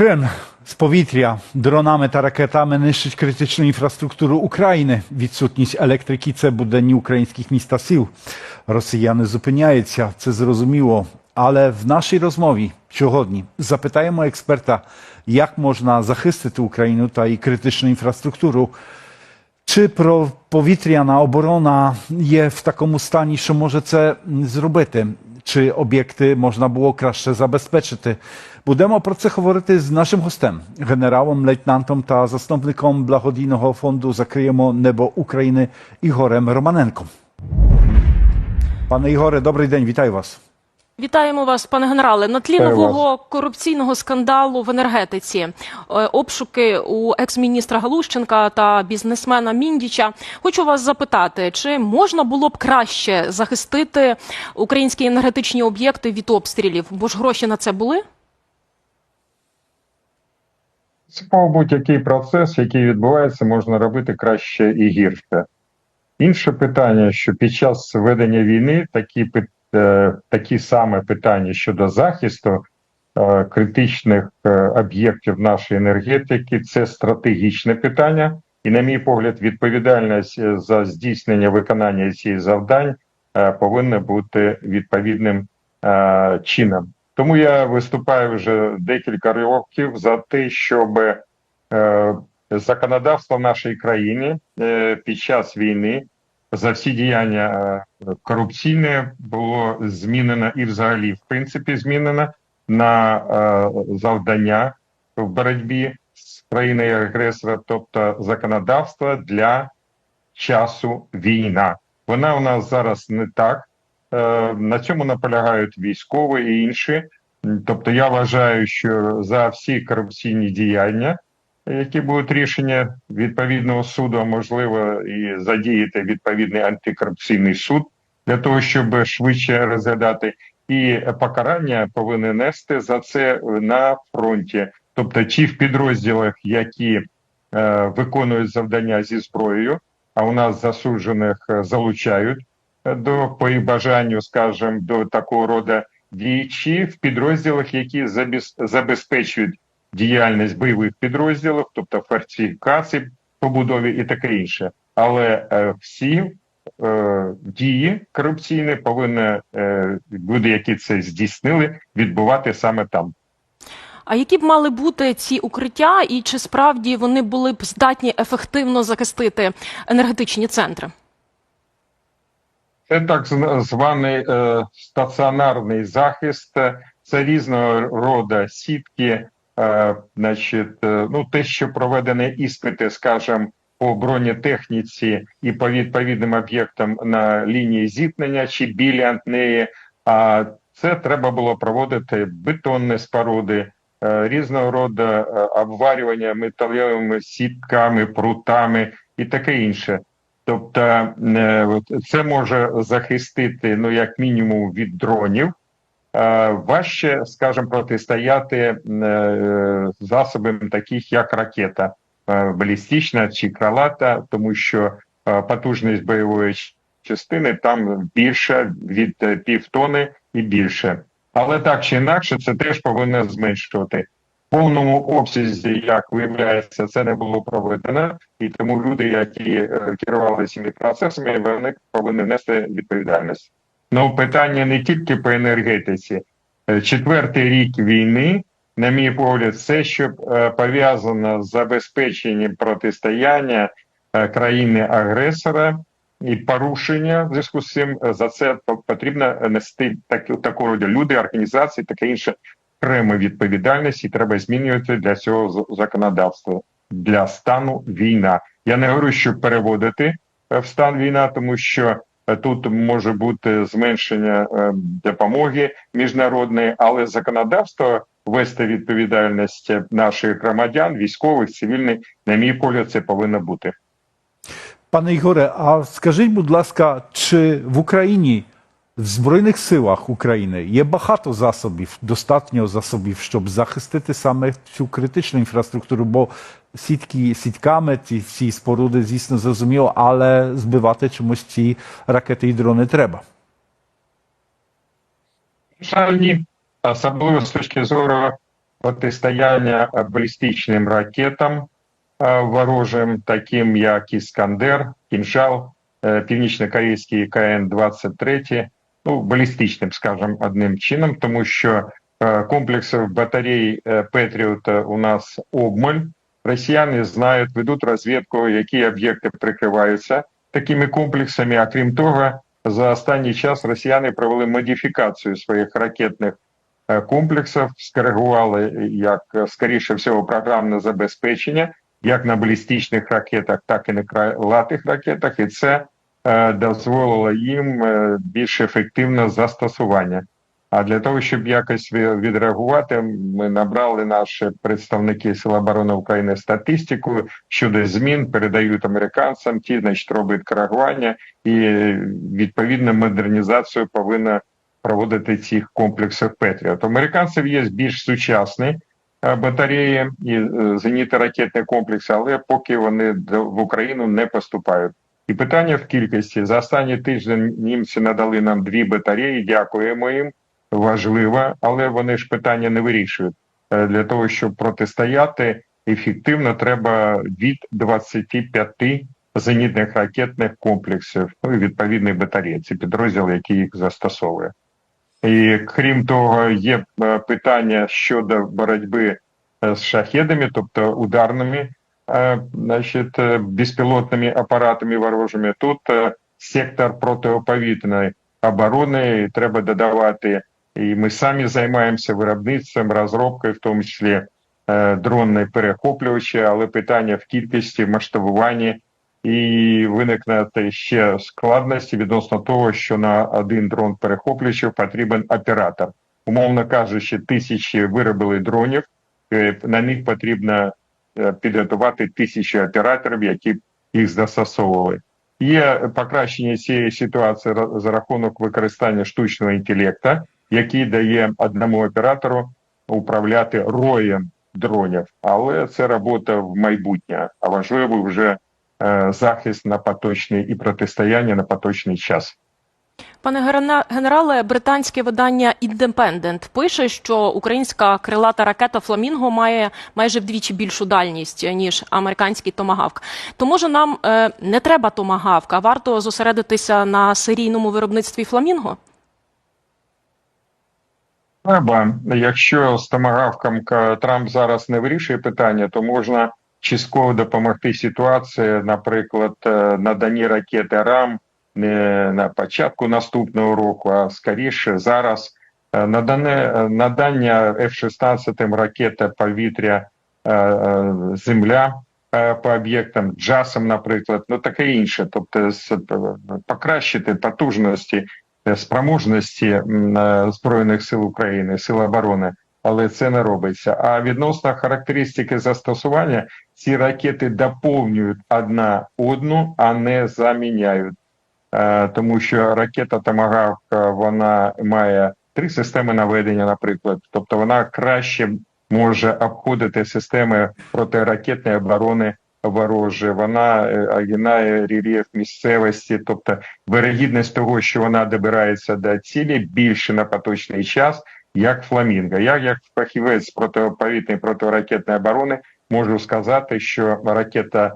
Kreml з повітря дронами та ракетами нищить критичну інфраструктуру України. Відсутність електрики це буденні українських міст та сіл. Росіяни зупиняються, це зрозуміло. Але в нашій розмові сьогодні запитаємо експерта, як можна захистити Україну та її критичну інфраструктуру. Чи повітряна оборона є в такому стані, що може це зробити? Чи об'єкти можна було краще забезпечити? Будемо про це говорити з нашим гостем, генералом, лейтенантом та засновником благодійного фонду Закриємо небо України Ігорем Романенком. Пане Ігоре, добрий день, вітаю вас. Вітаємо вас, пане генерале. На тлі нового корупційного скандалу в енергетиці, е, обшуки у екс-міністра Галущенка та бізнесмена Міндіча. Хочу вас запитати, чи можна було б краще захистити українські енергетичні об'єкти від обстрілів? Бо ж гроші на це були? Принципово будь-який процес, який відбувається, можна робити краще і гірше. Інше питання, що під час ведення війни такі, пит- е, такі саме питання щодо захисту е, критичних е, об'єктів нашої енергетики це стратегічне питання, і, на мій погляд, відповідальність е, за здійснення виконання цих завдань е, повинна бути відповідним е, чином. Тому я виступаю вже декілька років за те, щоб е, законодавство в нашій країні е, під час війни за всі діяння е, корупційне було змінено і взагалі, в принципі, змінено на е, завдання в боротьбі з країною агресора, тобто законодавство для часу війна. Вона у нас зараз не так. Е, На цьому наполягають військові і інші. Тобто, я вважаю, що за всі корупційні діяння, які будуть рішення відповідного суду, а можливо, і задіяти відповідний антикорупційний суд для того, щоб швидше розглядати, і покарання повинні нести за це на фронті, тобто ті в підрозділах, які е, виконують завдання зі зброєю, а у нас засуджених е, залучають е, до по бажанню, скажімо, до такого роду діячі в підрозділах, які забезпечують діяльність бойових підрозділів, тобто фортифікації, побудові і таке інше. Але е, всі е, дії корупційні повинні е, люди, які це здійснили, відбувати саме там. А які б мали бути ці укриття, і чи справді вони були б здатні ефективно захистити енергетичні центри? Це так званий е, стаціонарний захист, це різного роду сітки, значить, е, ну те, що проведені іспити, скажімо, по бронетехніці і по відповідним об'єктам на лінії зіткнення чи біля неї. А це треба було проводити бетонні споруди, е, різного роду е, обварювання металевими сітками, прутами і таке інше. Тобто е, це може захистити ну як мінімум від дронів. Е, Важче, скажімо, протистояти е, засобам, таких як ракета е, балістична чи крилата, тому що потужність бойової частини там більша від півтони і більше. Але так чи інакше, це теж повинно зменшувати. В повному обсязі, як виявляється, це не було проведено, і тому люди, які керували цими процесами, вони повинні нести відповідальність. Ну, питання не тільки по енергетиці. Е, Четвертий рік війни, на мій погляд, все, що е, пов'язано з забезпеченням протистояння е, країни-агресора і порушення в зв'язку з цим, за це потрібно нести так, такого роду люди, організації, таке інше окрему відповідальність, і треба змінювати для цього з- законодавство для стану війна. Я не говорю, що переводити в стан війна, тому що тут може бути зменшення е, допомоги міжнародної, але законодавство вести відповідальність наших громадян, військових, цивільних, на мій погляд, це повинно бути. Пане Ігоре, а скажіть, будь ласка, чи в Україні, в Збройних силах України є багато засобів, достатньо засобів, щоб захистити саме цю критичну інфраструктуру? Бо сітки сітками, ці всі споруди, звісно, зрозуміло, але збивати чомусь ці ракети і дрони треба. Жаль. Особливо з точки зору протистояння балістичним ракетам е, ворожим, таким як Іскандер, Кінжал, е, північно-корейський КН-23, ну, балістичним, скажімо, одним чином, тому що е, комплексів батарей е, Петріот у нас обмаль. Росіяни знають, ведуть розвідку, які об'єкти прикриваються такими комплексами. А крім того, за останній час росіяни провели модифікацію своїх ракетних е, комплексів, скоригували е, як е, скоріше всього програмне забезпечення, як на балістичних ракетах, так і на крилатих ракетах, і це е, дозволило їм е, більш ефективне застосування. А для того, щоб якось відреагувати, ми набрали наші представники Сил оборони України статистику щодо змін, передають американцям, ті, значить, роблять коригування, і е, відповідно модернізацію повинна проводити цих комплексів Петріот. Американців є більш сучасні е, батареї і е, зенітно-ракетні комплекси, але поки вони в Україну не поступають. І питання в кількості за останній тиждень німці надали нам дві батареї. Дякуємо їм. Важливо, але вони ж питання не вирішують. Е, Для того щоб протистояти ефективно, треба від 25 зенітних ракетних комплексів, ну і відповідні батареї. Це підрозділ, який їх застосовує. І крім того, є е, питання щодо боротьби е, з шахедами, тобто ударними, значить, е, безпілотними апаратами ворожими. Тут е, сектор протиповітряної оборони і треба додавати. І ми самі займаємося виробництвом, розробкою, в тому числі е, дронної перехоплювачі, але питання в кількості, масштабуванні і виникне ще складності відносно того, що на один дрон перехоплювачів потрібен оператор. Умовно кажучи, тисячі виробили дронів, е, на них потрібно е, підготувати тисячі операторів, які їх застосовували. Є покращення цієї ситуації за рахунок використання штучного інтелекту, який дає одному оператору управляти роєм дронів, але це робота в майбутнє, а важливо вже е, захист на поточний і протистояння на поточний час. Пане генерале, британське видання Independent пише, що українська крилата ракета Фламінго має майже вдвічі більшу дальність ніж американський томагавк. То може нам е, не треба томагавк, а варто зосередитися на серійному виробництві Фламінго? Треба, якщо з томагавком Трамп зараз не вирішує питання, то можна частково допомогти ситуації, наприклад, е, наданні ракети РАМ не на початку наступного року, а скоріше зараз Е, надане е, надання F-16 ракети повітря е, земля по об'єктам, джасом, наприклад, ну таке інше, тобто покращити потужності спроможності збройних сил України, сил оборони, але це не робиться. А відносно характеристики застосування, ці ракети доповнюють одна одну, а не заміняють. Е, Тому що ракета Томагавк вона має три системи наведення, наприклад, тобто вона краще може обходити системи протиракетної оборони ворожі, вона е, огинає рельєф місцевості, тобто вирогідність того, що вона добирається до цілі, більше на поточний час, як фламінго. Я, як фахівець протиповітряної протиракетної оборони, можу сказати, що ракета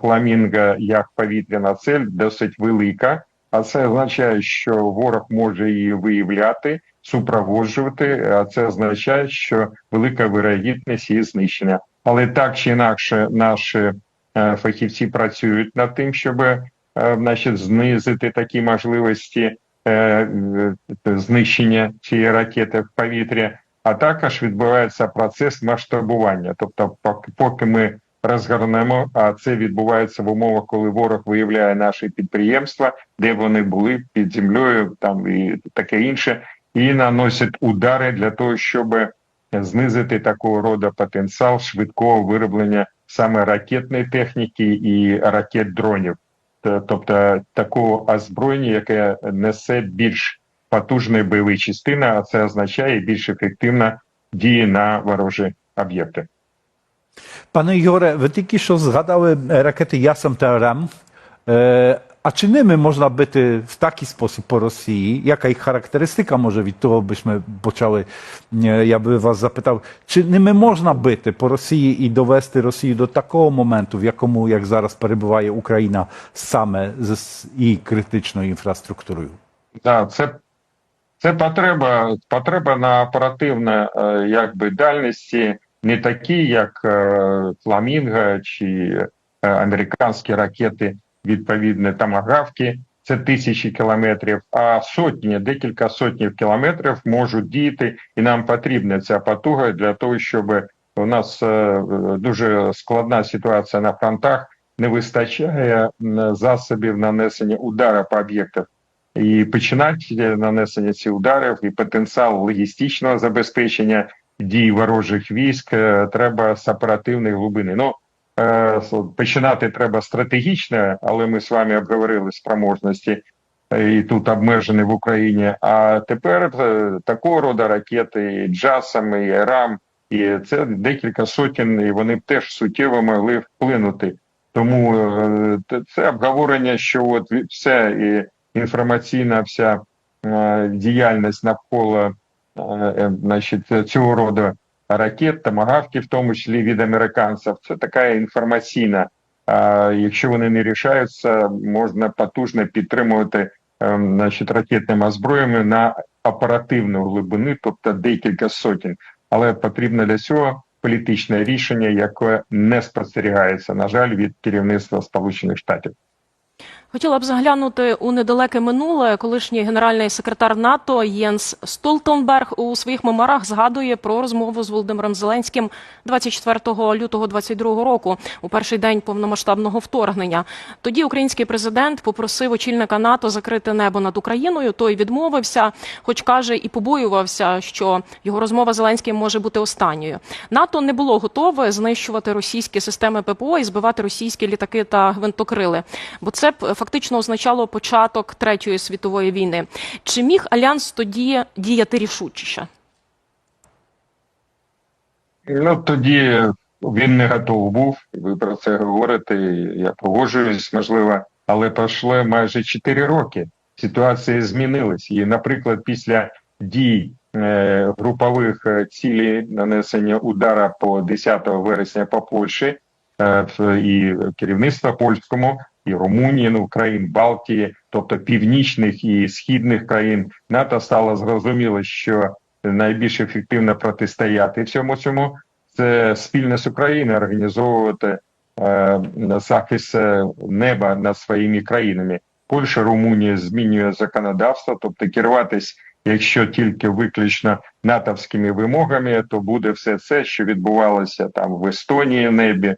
фламінго як повітряна цель досить велика, а це означає, що ворог може її виявляти, супроводжувати. А це означає, що велика вирогідність її знищення. Але так чи інакше, наші е, фахівці працюють над тим, щоб е, значить, знизити такі можливості е, знищення цієї ракети в повітря. А також відбувається процес масштабування. Тобто, поки ми розгорнемо, а це відбувається в умовах, коли ворог виявляє наші підприємства, де вони були під землею, там і таке інше, і наносять удари для того, щоб знизити такого роду потенціал швидкого вироблення саме ракетної техніки і ракет дронів, тобто такого озброєння, яке несе більш потужні бойові частини, а це означає більш ефективна діє на ворожі об'єкти. Пане Ігоре, ви тільки що згадали ракети. Е, А чи ними можна бити в такий спосіб по Росії? Яка їх характеристика може від того, byśmy почали? е, Я би вас запитав, чи ними можна бити по Росії і довести Росію до такого моменту, в якому як зараз перебуває Україна саме з і критичною інфраструктурою? Да, це, потреба, на оперативне якби, дальності не такі, як е, Фламінго чи е, американські ракети, відповідно, тамагавки. Це тисячі кілометрів, а сотні, декілька сотнів кілометрів можуть діяти, і нам потрібна ця потуга для того, щоб у нас е, дуже складна ситуація на фронтах, не вистачає засобів нанесення удара по об'єктах і починати нанесення цих ударів, і потенціал логістичного забезпечення дій ворожих військ е, треба з оперативної глибини. Ну е, починати треба стратегічно, але ми з вами обговорили спроможності. е, І тут обмежені в Україні. А тепер такого роду ракети, і джасам, і РАМ, і це декілька сотень, і вони б теж суттєво могли вплинути. Тому це обговорення, що от все і інформаційна вся діяльність навколо значить, цього роду ракет, тамагавки, в тому числі від американців, це така інформаційна. Якщо вони не рішаються, можна потужно підтримувати е, значить, ракетними озброями на оперативну глибину, тобто декілька сотень. Але потрібно для цього політичне рішення, яке не спостерігається, на жаль, від керівництва Сполучених Штатів. Хотіла б заглянути у недалеке минуле. Колишній генеральний секретар НАТО Єнс Столтенберг у своїх меморах згадує про розмову з Володимиром Зеленським 24 лютого 22 року, у перший день повномасштабного вторгнення. Тоді український президент попросив очільника НАТО закрити небо над Україною. Той відмовився, хоч каже і побоювався, що його розмова з Зеленським може бути останньою. НАТО не було готове знищувати російські системи ППО і збивати російські літаки та гвинтокрили, бо це б фактично означало початок третьої світової війни. Чи міг альянс тоді діяти рішучіше? Ну тоді він не готов був. Ви про це говорите. Я погоджуюсь, можливо, але пройшло майже 4 роки. Ситуація змінилась. І, наприклад, після дій е, групових е, цілей нанесення удара по 10 вересня по Польщі е, і керівництва польському, і Румунії, ну країн Балтії, тобто північних і східних країн, НАТО стало зрозуміло, що найбільш ефективно протистояти всьому цьому це спільно з Україною організовувати е, захист е, неба над своїми країнами. Польща, Румунія змінює законодавство, тобто керуватись, якщо тільки виключно натовськими вимогами, то буде все це, що відбувалося там в Естонії в небі,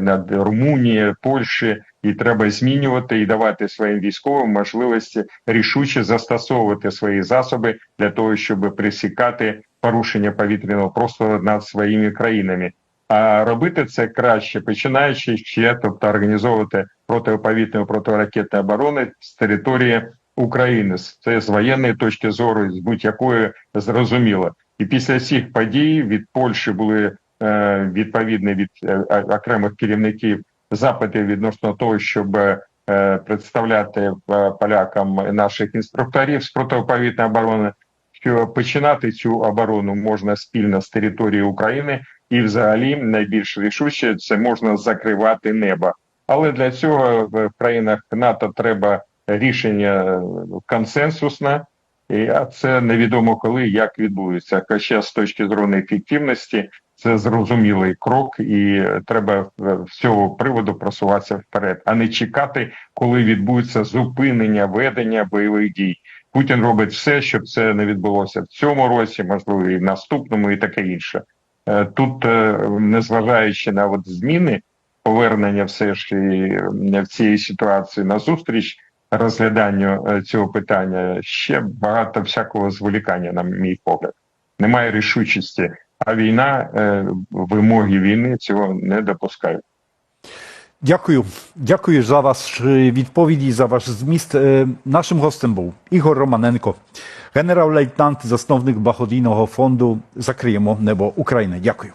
над Румунією, Польщі, і треба змінювати і давати своїм військовим можливості рішуче застосовувати свої засоби для того, щоб пресікати порушення повітряного простору над своїми країнами. А робити це краще, починаючи ще, тобто організовувати протиповітряну протиракетну оборони з території України. Це з воєнної точки зору, з будь-якої зрозуміло. І після цих подій від Польщі були е, відповідні від е, окремих керівників запити відносно того, щоб е, представляти е, полякам наших інструкторів з протиповітряної оборони, що починати цю оборону можна спільно з території України, і взагалі найбільш рішуче це можна закривати небо. Але для цього в країнах НАТО треба рішення е, консенсусне, а це невідомо коли як відбудеться. Хоча з точки зору ефективності це зрозумілий крок, і треба е, з цього приводу просуватися вперед, а не чекати, коли відбудеться зупинення ведення бойових дій. Путін робить все, щоб це не відбулося в цьому році, можливо, і в наступному, і таке інше. Е, Тут, е, незважаючи на от зміни, повернення все ж і в цій ситуації на зустріч розгляданню цього питання, ще багато всякого зволікання, на мій погляд. Немає рішучості, а війна, е, вимоги війни цього не допускають. Дякую. Дякую за ваші відповіді, за ваш зміст. Е, Нашим гостем був Ігор Романенко, генерал-лейтенант, засновник благодійного фонду Закриємо небо України. Дякую.